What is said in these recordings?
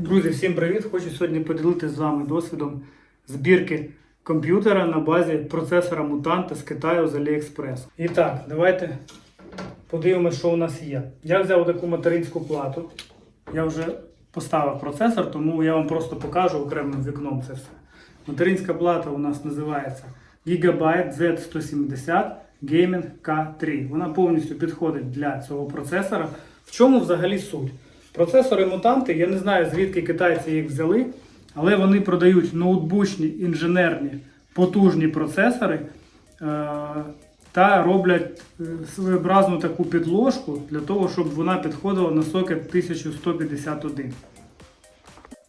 Друзі, всім привіт! Хочу сьогодні поділитися з вами досвідом збірки комп'ютера на базі процесора Мутанта з Китаю з AliExpress. І так, давайте подивимося, що у нас є. Я взяв таку материнську плату. Я вже поставив процесор, тому я вам просто покажу окремим вікном це все. Материнська плата у нас називається Gigabyte Z170 Gaming K3. Вона повністю підходить для цього процесора. В чому взагалі суть? Процесори мутанти, я не знаю звідки китайці їх взяли, але вони продають ноутбучні інженерні потужні процесори е, та роблять е, своєобразну таку підложку для того, щоб вона підходила на сокет 1151.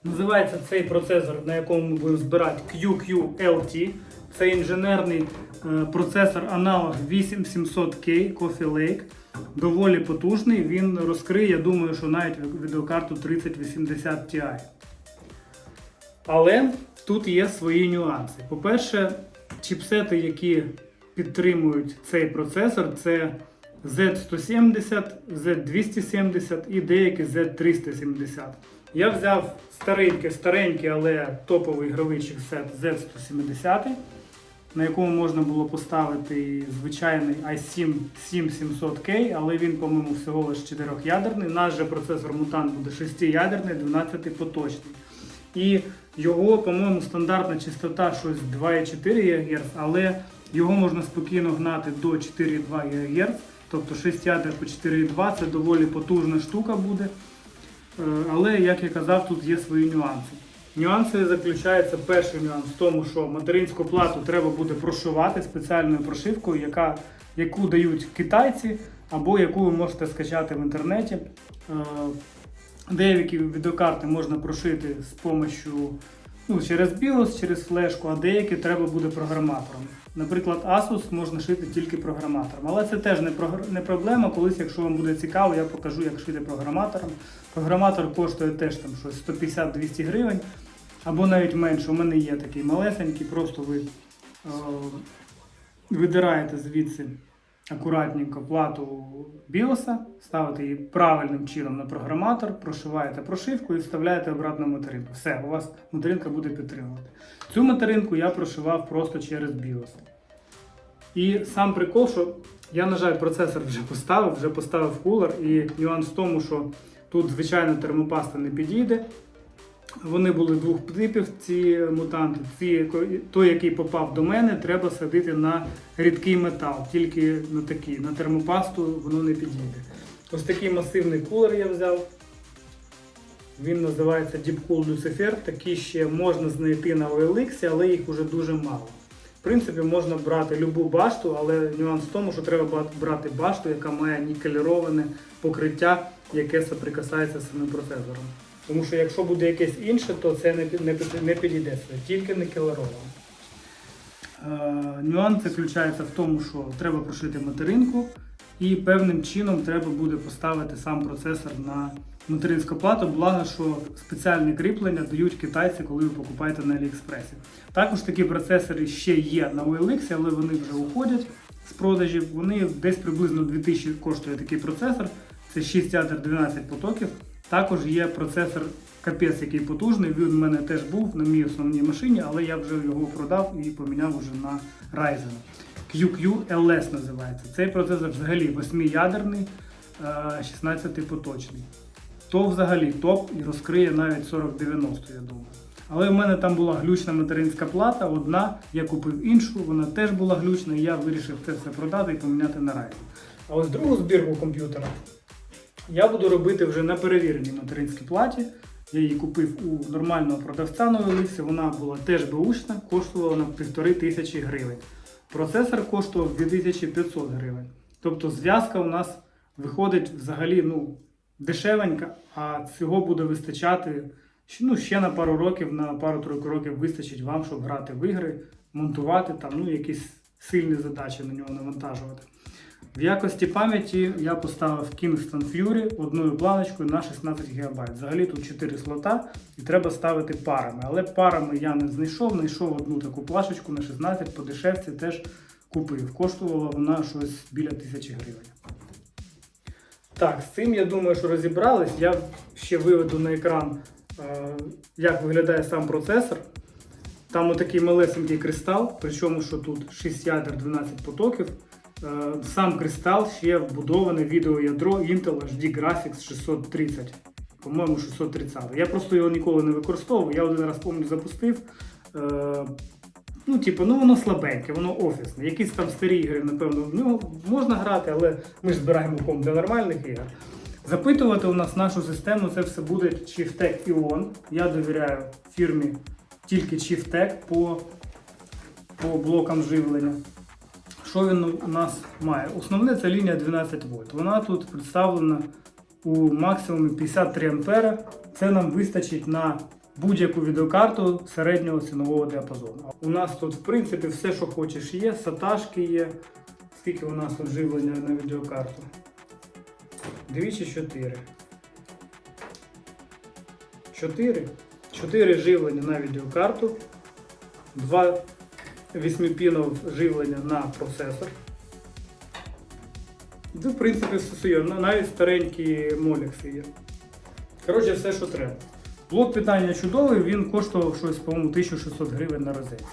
Називається цей процесор, на якому ми будемо збирати QQLT. Це інженерний е, процесор аналог 8700K Coffee Lake. Доволі потужний. Він розкриє, я думаю, що навіть відеокарту 3080 Ti. Але тут є свої нюанси. По-перше, чіпсети, які підтримують цей процесор, це Z170, Z270 і деякі Z370. Я взяв старенький, старенький, але топовий ігровий чіпсет Z170, на якому можна було поставити звичайний i7 7700K, але він, по-моєму, всього лише 4-ядерний. Наш же процесор Mutant буде 6-ядерний, 12-поточний. І його, по-моєму, стандартна частота щось 2,4 ГГц, але його можна спокійно гнати до 4,2 ГГц, тобто 6 ядер по 4,2 це доволі потужна штука буде. Е, Але, як я казав, тут є свої нюанси. Нюанси заключаються перший нюанс в тому, що материнську плату треба буде прошивати спеціальною прошивкою, яка, яку дають китайці, або яку ви можете скачати в інтернеті. Е, Деякі відеокарти можна прошити з допомогою ну, через BIOS, через флешку, а деякі треба буде програматором. Наприклад, Asus можна шити тільки програматором. Але це теж не, проблема. Колись, якщо вам буде цікаво, я покажу, як шити програматором. Програматор коштує теж там щось 150-200 гривень, або навіть менше. У мене є такий малесенький, просто ви е, видираєте звідси акуратненько плату біоса, ставите її правильним чином на програматор, прошиваєте прошивку і вставляєте обратно материнку. Все, у вас материнка буде підтримувати. Цю материнку я прошивав просто через BIOS. І сам прикол, що я, на жаль, процесор вже поставив, вже поставив кулер, і нюанс в тому, що тут, звичайно, термопаста не підійде. Вони були двох типів, ці мутанти. Ці, той, який попав до мене, треба садити на рідкий метал, тільки на такий, на термопасту воно не підійде. Ось такий масивний кулер я взяв. Він називається Deepcool Lucifer. Такі ще можна знайти на OLX, але їх вже дуже мало. В принципі, можна брати любу башту, але нюанс в тому, що треба брати башту, яка має нікеліроване покриття, яке соприкасається з самим процесором. Тому що якщо буде якесь інше, то це не, не, не підійде тільки никелероване. Е, нюанс заключається в тому, що треба прошити материнку, і певним чином треба буде поставити сам процесор на материнську плату, благо, що спеціальне кріплення дають китайці, коли ви покупаєте на Аліекспресі. Також такі процесори ще є на OLX, але вони вже уходять з продажів. Вони десь приблизно 2000 коштує такий процесор. Це 6 ядер 12 потоків. Також є процесор капець, який потужний. Він у мене теж був на моїй основній машині, але я вже його продав і поміняв уже на Ryzen. QQLS називається. Цей процесор взагалі 8-ядерний, 16-поточний. То взагалі топ і розкриє навіть 4090, я думаю. Але в мене там була глючна материнська плата, одна, я купив іншу, вона теж була глючна, і я вирішив це все продати і поміняти на Ryzen. А ось другу збірку комп'ютера я буду робити вже на перевіреній материнській платі. Я її купив у нормального продавця на OLX, вона була теж беушна, коштувала на 1500 гривень. Процесор коштував 2500 гривень. Тобто зв'язка у нас виходить взагалі ну, дешевенька, а цього буде вистачати ну, ще на пару років, на пару-тройку років вистачить вам, щоб грати в ігри, монтувати там, ну, якісь сильні задачі на нього навантажувати. В якості пам'яті я поставив Kingston Fury одною планочкою на 16 ГБ. Взагалі тут 4 слота і треба ставити парами. Але парами я не знайшов, знайшов одну таку плашечку на 16 по дешевці теж купив. Коштувала вона щось біля 1000 гривень. Так, з цим я думаю, що розібрались. Я ще виведу на екран е, як виглядає сам процесор. Там отакий малесенький кристал, причому що тут 6 ядер 12 потоків. Е, Сам кристал ще вбудоване відеоядро Intel HD Graphics 630. По-моєму, 630. Я просто його ніколи не використовував. Я один раз пам'ятаю запустив. Ну, типу, ну воно слабеньке, воно офісне. Якісь там старі ігри, напевно, в нього можна грати, але ми ж збираємо комп для нормальних ігор. Запитувати у нас нашу систему це все буде Chieftec Ion. Я довіряю фірмі тільки Chieftec по, по блокам живлення. Що він у нас має? Основне це лінія 12 вольт. Вона тут представлена у максимумі 53 ампера. Це нам вистачить на будь-яку відеокарту середнього цінового діапазону. У нас тут, в принципі, все, що хочеш, є. Саташки є. Скільки у нас тут живлення на відеокарту? Двічі 4. 4. 4 живлення на відеокарту. 2 8-пінов живлення на процесор. Це, в принципі, все є. Навіть старенькі молекси є. Коротше, все, що треба. Блок питання чудовий, він коштував щось, по-моєму, 1600 гривень на розетці.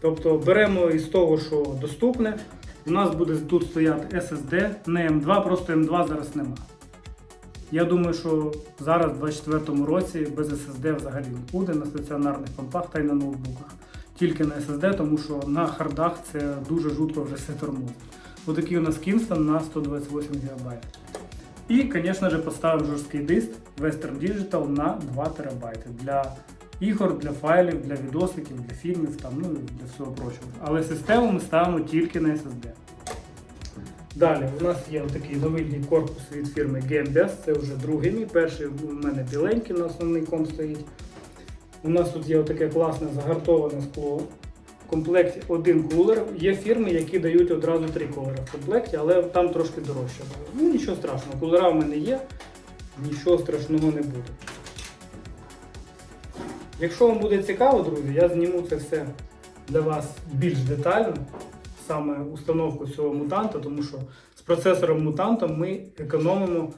Тобто беремо із того, що доступне. У нас буде тут стояти SSD, не M2, просто M2 зараз нема. Я думаю, що зараз, в 2024 році, без SSD взагалі не буде на стаціонарних компах та й на ноутбуках. Тільки на SSD, тому що на хардах це дуже жутко вже все тормозить. Отакий у нас Kingston на 128 ГБ. І, звісно ж, поставимо жорсткий диск Western Digital на 2 ТБ для ігор, для файлів, для відосиків, для фільмів, там, ну, для всього прочого. Але систему ми ставимо тільки на SSD. Далі у нас є такий новий корпус від фірми GameBest, це вже другий мій. Перший у мене біленький на основний комп стоїть. У нас тут є таке класне загартоване скло. В комплекті один кулер. Є фірми, які дають одразу три кулера в комплекті, але там трошки дорожче. Ну нічого страшного, кулера в мене є, нічого страшного не буде. Якщо вам буде цікаво, друзі, я зніму це все для вас більш детально, саме установку цього мутанта, тому що з процесором мутантом ми економимо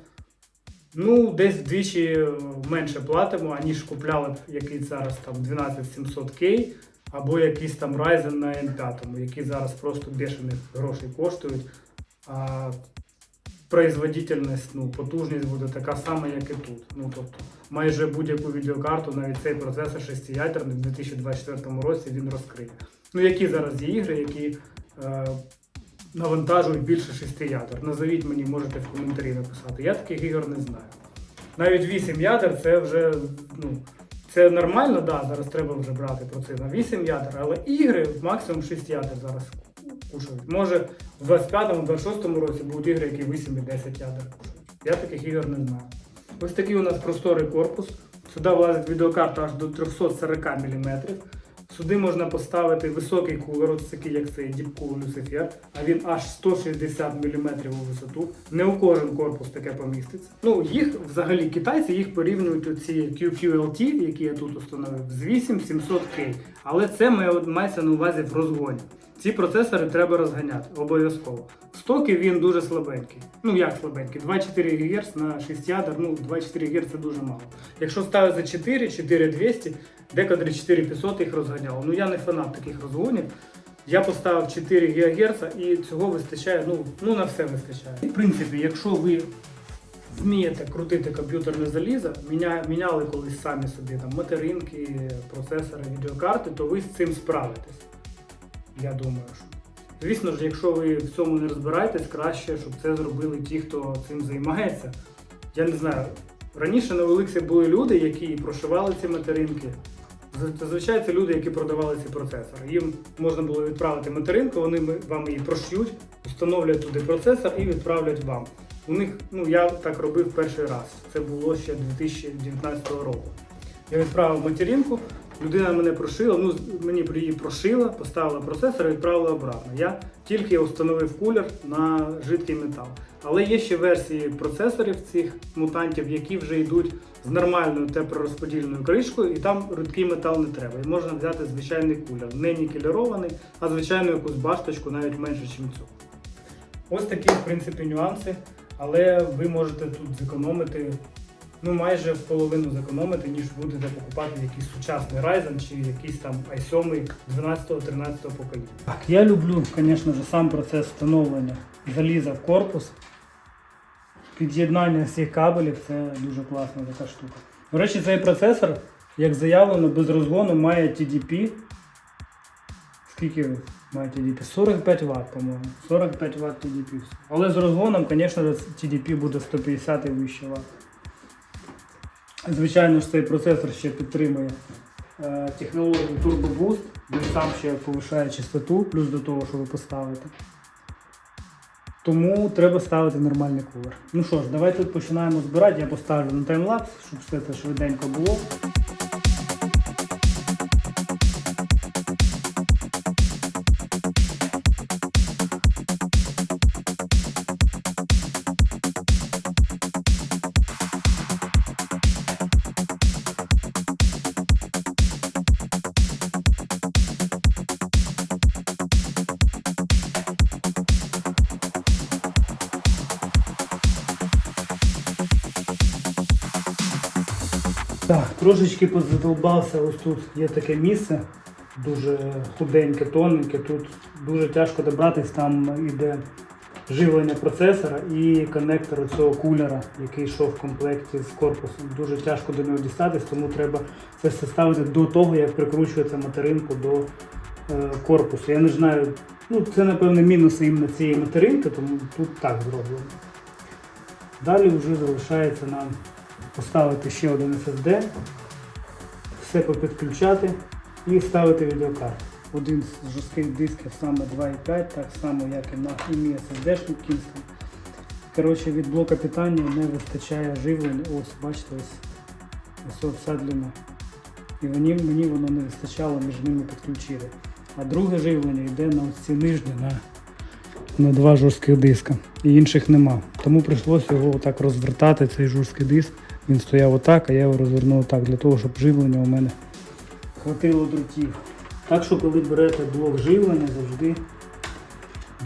ну, десь вдвічі менше платимо, аніж купляли б який зараз там 12700K або якийсь там Ryzen на N5, які зараз просто бешених грошей коштують. А производительність, ну, потужність буде така сама, як і тут. Ну, тобто, майже будь-яку відеокарту, навіть цей процесор 6-ядерний в 2024 році він розкриє. Ну, які зараз є ігри, які е, навантажують більше 6 ядер. Назовіть мені, можете в коментарі написати. Я таких ігор не знаю. Навіть 8 ядер це вже ну, це нормально, да, зараз треба вже брати про це на 8 ядер, але ігри максимум 6 ядер зараз кушають. Може в 25-26 році будуть ігри, які 8 і 10 ядер кушають. Я таких ігор не знаю. Ось такий у нас просторий корпус. Сюди влазить відеокарта аж до 340 мм. Сюди можна поставити високий кулер, ось такий, як цей Cool Lucifer, а він аж 160 мм у висоту. Не у кожен корпус таке поміститься. Ну, їх взагалі китайці їх порівнюють оці QQLT, які я тут установив, з 8700K. Але це має- мається на увазі в розгоні. Ці процесори треба розганяти обов'язково. В стокі він дуже слабенький. Ну як слабенький? 2,4 ГГц на 6 ядер, ну 2,4 ГГц це дуже мало. Якщо ставити за 4, 4200, декотрі 4500 їх розганяло. Ну я не фанат таких розгонів. Я поставив 4 ГГц і цього вистачає, ну, ну на все вистачає. В принципі, якщо ви вмієте крутити комп'ютерне залізо, міня, міняли колись самі собі там материнки, процесори, відеокарти, то ви з цим справитесь. Я думаю, що. Звісно ж, якщо ви в цьому не розбираєтесь, краще, щоб це зробили ті, хто цим займається. Я не знаю. Раніше на Олексі були люди, які прошивали ці материнки. Зазвичай це люди, які продавали ці процесори. Їм можна було відправити материнку, вони вам її прошьють, встановлять туди процесор і відправлять вам. У них, ну я так робив перший раз. Це було ще 2019 року. Я відправив материнку, людина мене прошила, ну мені її прошила, поставила процесор і відправила обратно. Я тільки встановив кулер на жидкий метал. Але є ще версії процесорів цих мутантів, які вже йдуть з нормальною теплорозподільною кришкою, і там рідкий метал не треба. І можна взяти звичайний кулер, не нікелірований, а звичайну якусь башточку навіть менше, ніж цю. Ось такі, в принципі, нюанси, але ви можете тут зекономити ну майже в половину зекономите, ніж будете покупати якийсь сучасний Ryzen чи якийсь там i7 12-13 покоління. Так, я люблю, звісно сам процес встановлення заліза в корпус. Під'єднання всіх кабелів це дуже класна така штука. До речі, цей процесор, як заявлено, без розгону має TDP. Скільки має TDP? 45 Вт, по-моєму. 45 Вт TDP. Але з розгоном, звісно, TDP буде 150 і вище Вт. Звичайно ж, цей процесор ще підтримує е, технологію Turbo Boost. Він сам ще повишає частоту, плюс до того, що ви поставите. Тому треба ставити нормальний кулер. Ну що ж, давайте починаємо збирати. Я поставлю на таймлапс, щоб все це швиденько було. Трошечки позадолбався. Ось тут є таке місце, дуже худеньке, тоненьке. Тут дуже тяжко добратись, там іде живлення процесора і коннектор цього кулера, який йшов в комплекті з корпусом. Дуже тяжко до нього дістатись, тому треба це все ставити до того, як прикручується материнку до е, корпусу. Я не знаю, ну це напевно мінуси іменно цієї материнки, тому тут так зроблено. Далі вже залишається нам поставити ще один SSD, все попідключати і ставити відеокарту. Один з жорстких дисків саме 2.5, так само як і на і мій SSD-шник Kingston. Коротше, від блока питання не вистачає живлення. Ось, бачите, ось, вся. І мені, мені воно не вистачало, між ними підключили. А друге живлення йде на ось ці нижні, на, на два жорстких диска. І інших нема. Тому прийшлося його отак розвертати, цей жорсткий диск. Він стояв отак, а я його розвернув отак, для того, щоб живлення у мене хватило дротів. Так що, коли берете блок живлення, завжди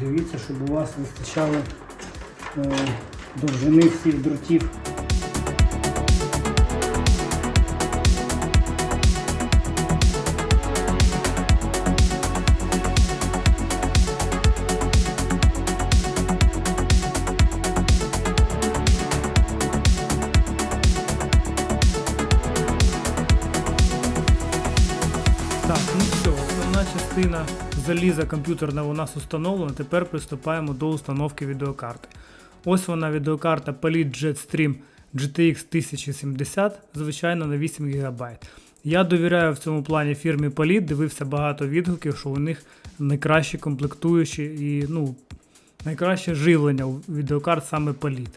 дивіться, щоб у вас вистачало е, довжини всіх дротів. Заліза комп'ютерна у нас установлена. Тепер приступаємо до установки відеокарти. Ось вона відеокарта Palit Jetstream GTX 1070, звичайно, на 8 ГБ. Я довіряю в цьому плані фірмі Palit, дивився багато відгуків, що у них найкращі комплектуючі і ну, найкраще живлення у відеокарт саме Palit.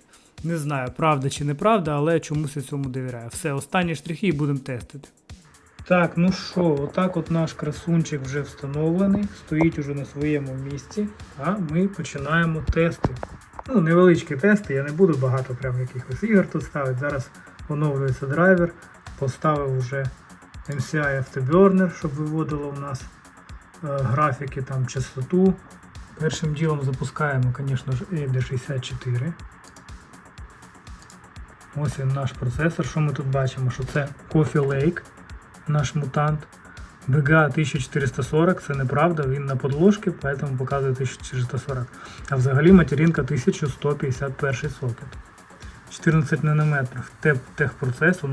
Не знаю, правда чи неправда, але чомусь я цьому довіряю. Все, останні штрихи і будемо тестити. Так, ну що, отак от наш красунчик вже встановлений, стоїть уже на своєму місці, а ми починаємо тести. Ну, невеличкі тести, я не буду багато прям якихось ігор тут ставити. Зараз оновлюється драйвер, поставив вже MCI Afterburner, щоб виводило у нас е, графіки, там частоту. Першим ділом запускаємо, звісно ж, ED64. Ось він наш процесор. Що ми тут бачимо? Що це Coffee Lake наш мутант. BGA 1440, це неправда, він на подложці, поэтому показує 1440. А взагалі материнка 1151 сокет. 14 нанометрів. Теп техпроцес,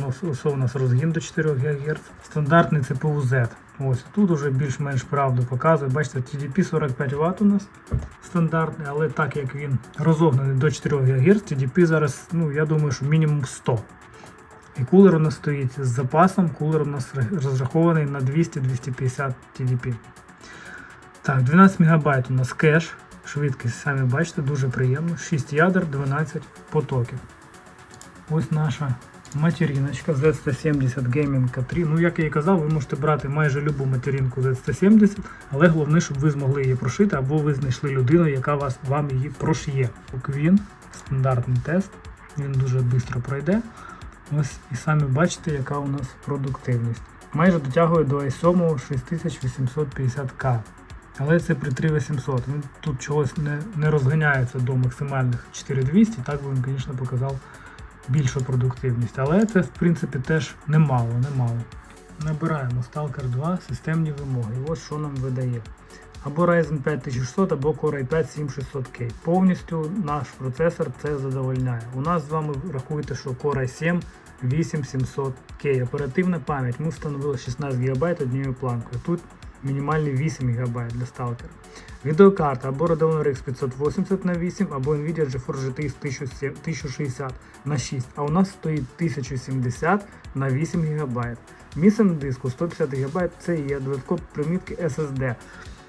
у нас розгін до 4 ГГц. Стандартний CPU Z. Ось тут уже більш-менш правду показує. Бачите, TDP 45 Вт у нас стандартний, але так як він розогнаний до 4 ГГц, TDP зараз, ну я думаю, що мінімум 100. І кулер у нас стоїть з запасом, кулер у нас розрахований на 200-250 TDP. Так, 12 МБ у нас кеш, швидкість, самі бачите, дуже приємно. 6 ядер, 12 потоків. Ось наша материночка Z170 Gaming K3. Ну, як я і казав, ви можете брати майже любу материнку Z170, але головне, щоб ви змогли її прошити, або ви знайшли людину, яка вас, вам її прошиє. Queen, стандартний тест, він дуже швидко пройде. Ось і самі бачите, яка у нас продуктивність. Майже дотягує до i7 6850К. Але це при 3800. Він тут чогось не, не розганяється до максимальних 4200, так би він, звісно, показав більшу продуктивність. Але це, в принципі, теж немало, немало. Набираємо Stalker 2 системні вимоги. Ось що нам видає. Або Ryzen 5600, або Core i5 7600K. Повністю наш процесор це задовольняє. У нас з вами рахуйте, що Core i7 8700K. Оперативна пам'ять. Ми встановили 16 ГБ однією планкою. Тут мінімальний 8 ГБ для Stalker. Відеокарта або Radeon RX 580 на 8, або Nvidia GeForce GTX 1060 на 6, а у нас стоїть 1070 на 8 ГБ. Місце на диску 150 ГБ, це є додаткові примітки SSD.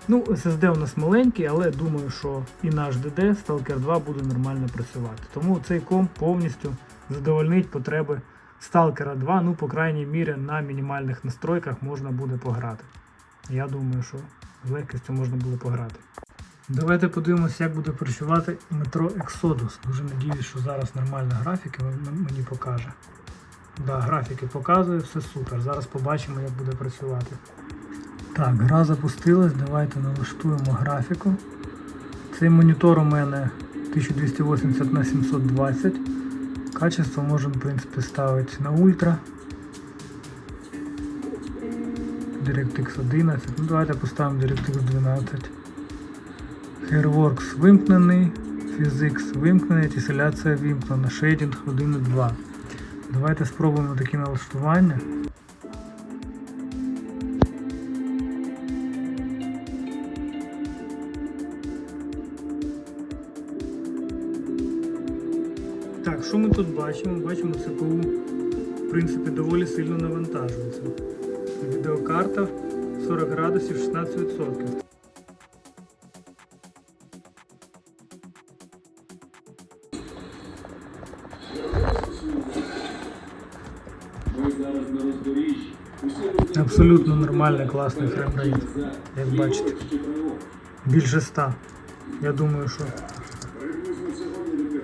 Ну, SSD у нас маленький, але думаю, що і наш DD Stalker 2 буде нормально працювати. Тому цей комп повністю задовольнить потреби Stalker 2, ну, по крайній мірі, на мінімальних настройках можна буде пограти. Я думаю, що з легкістю можна буде пограти. Давайте подивимося, як буде працювати метро Exodus. Дуже надіюсь, що зараз нормально графіки мені покаже. Да, графіки показує, все супер. Зараз побачимо, як буде працювати. Так, гра запустилась. Давайте налаштуємо графіку. Цей монітор у мене 1280 на 720. Качество можемо, в принципі, ставити на ультра. DirectX 11. Ну давайте поставимо DirectX 12. Hairworks вимкнений, Physics вимкнений, теселяція вимкнена, шейдинг 1.2. Давайте спробуємо такі налаштування. Що ми тут бачимо? Бачимо, ЦПУ в принципі доволі сильно навантажується. Відеокарта 40 градусів 16%. Ми зараз на роздоріжжі. Усі Абсолютно нормальний, класний фреймрейт, як бачите. Більше 100. Я думаю, що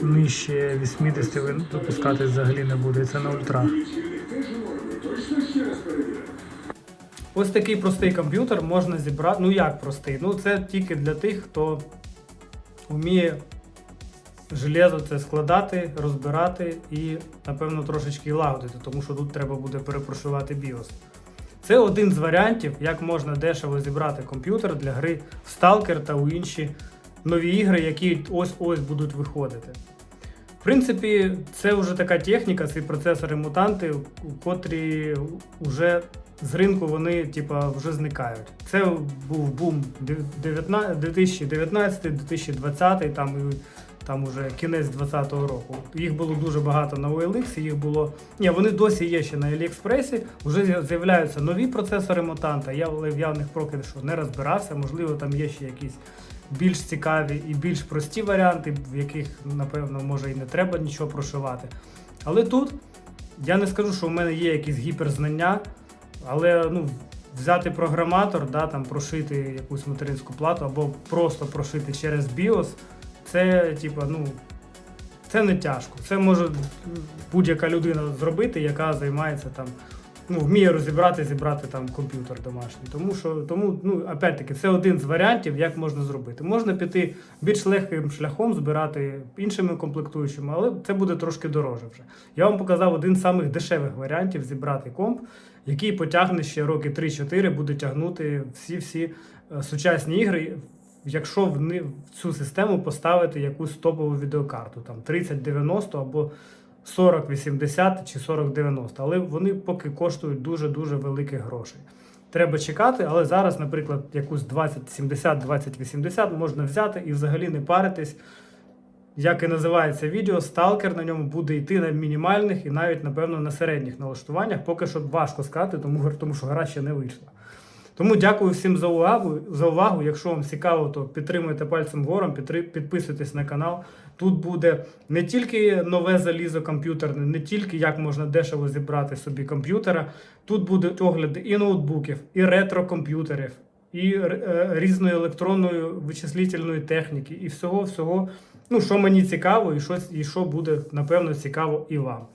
нижче 80 ви допускати взагалі не буде. Це на ультра. Ось такий простий комп'ютер можна зібрати. Ну як простий? Ну це тільки для тих, хто вміє железо це складати, розбирати і, напевно, трошечки лагодити, тому що тут треба буде перепрошувати BIOS. Це один з варіантів, як можна дешево зібрати комп'ютер для гри в Stalker та у інші нові ігри, які ось-ось будуть виходити. В принципі, це вже така техніка, ці процесори-мутанти, котрі вже з ринку вони типа, вже зникають. Це був бум 2019-2020, там, там уже кінець 2020 року. Їх було дуже багато на OLX, їх було. Ні, вони досі є ще на AliExpress, вже з'являються нові процесори мутанта. Я в явних поки що не розбирався, можливо, там є ще якісь більш цікаві і більш прості варіанти, в яких, напевно, може і не треба нічого прошивати. Але тут я не скажу, що в мене є якісь гіперзнання, але ну, взяти програматор, да, там, прошити якусь материнську плату або просто прошити через BIOS, це типа, ну, це не тяжко. Це може будь-яка людина зробити, яка займається там. Ну, вміє розібрати, зібрати там комп'ютер домашній. Тому що, тому, ну, опять-таки, це один з варіантів, як можна зробити. Можна піти більш легким шляхом, збирати іншими комплектуючими, але це буде трошки дороже вже. Я вам показав один з самих дешевих варіантів зібрати комп, який потягне ще роки 3-4, буде тягнути всі-всі е, сучасні ігри, якщо в, в цю систему поставити якусь топову відеокарту, там 3090 або 4080 чи 4090, але вони поки коштують дуже-дуже великих грошей. Треба чекати, але зараз, наприклад, якусь 2070, 2080 можна взяти і взагалі не паритись. Як і називається відео, сталкер на ньому буде йти на мінімальних і навіть, напевно, на середніх налаштуваннях. Поки що важко сказати, тому, тому що гра ще не вийшла. Тому дякую всім за увагу. За увагу. Якщо вам цікаво, то підтримуйте пальцем підтри- підписуйтесь на канал. Тут буде не тільки нове залізо комп'ютерне, не тільки як можна дешево зібрати собі комп'ютера. Тут будуть огляди і ноутбуків, і ретро-комп'ютерів, і е, різної електронної вичислительної техніки, і всього, всього, ну що мені цікаво, і що, і що буде напевно цікаво і вам.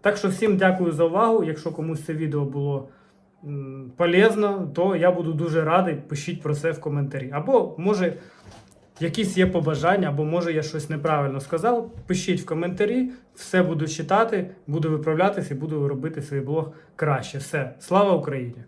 Так що всім дякую за увагу. Якщо комусь це відео було полезно, то я буду дуже радий. Пишіть про це в коментарі. Або може якісь є побажання, або може я щось неправильно сказав, пишіть в коментарі, все буду читати, буду виправлятися і буду робити свій блог краще. Все, слава Україні!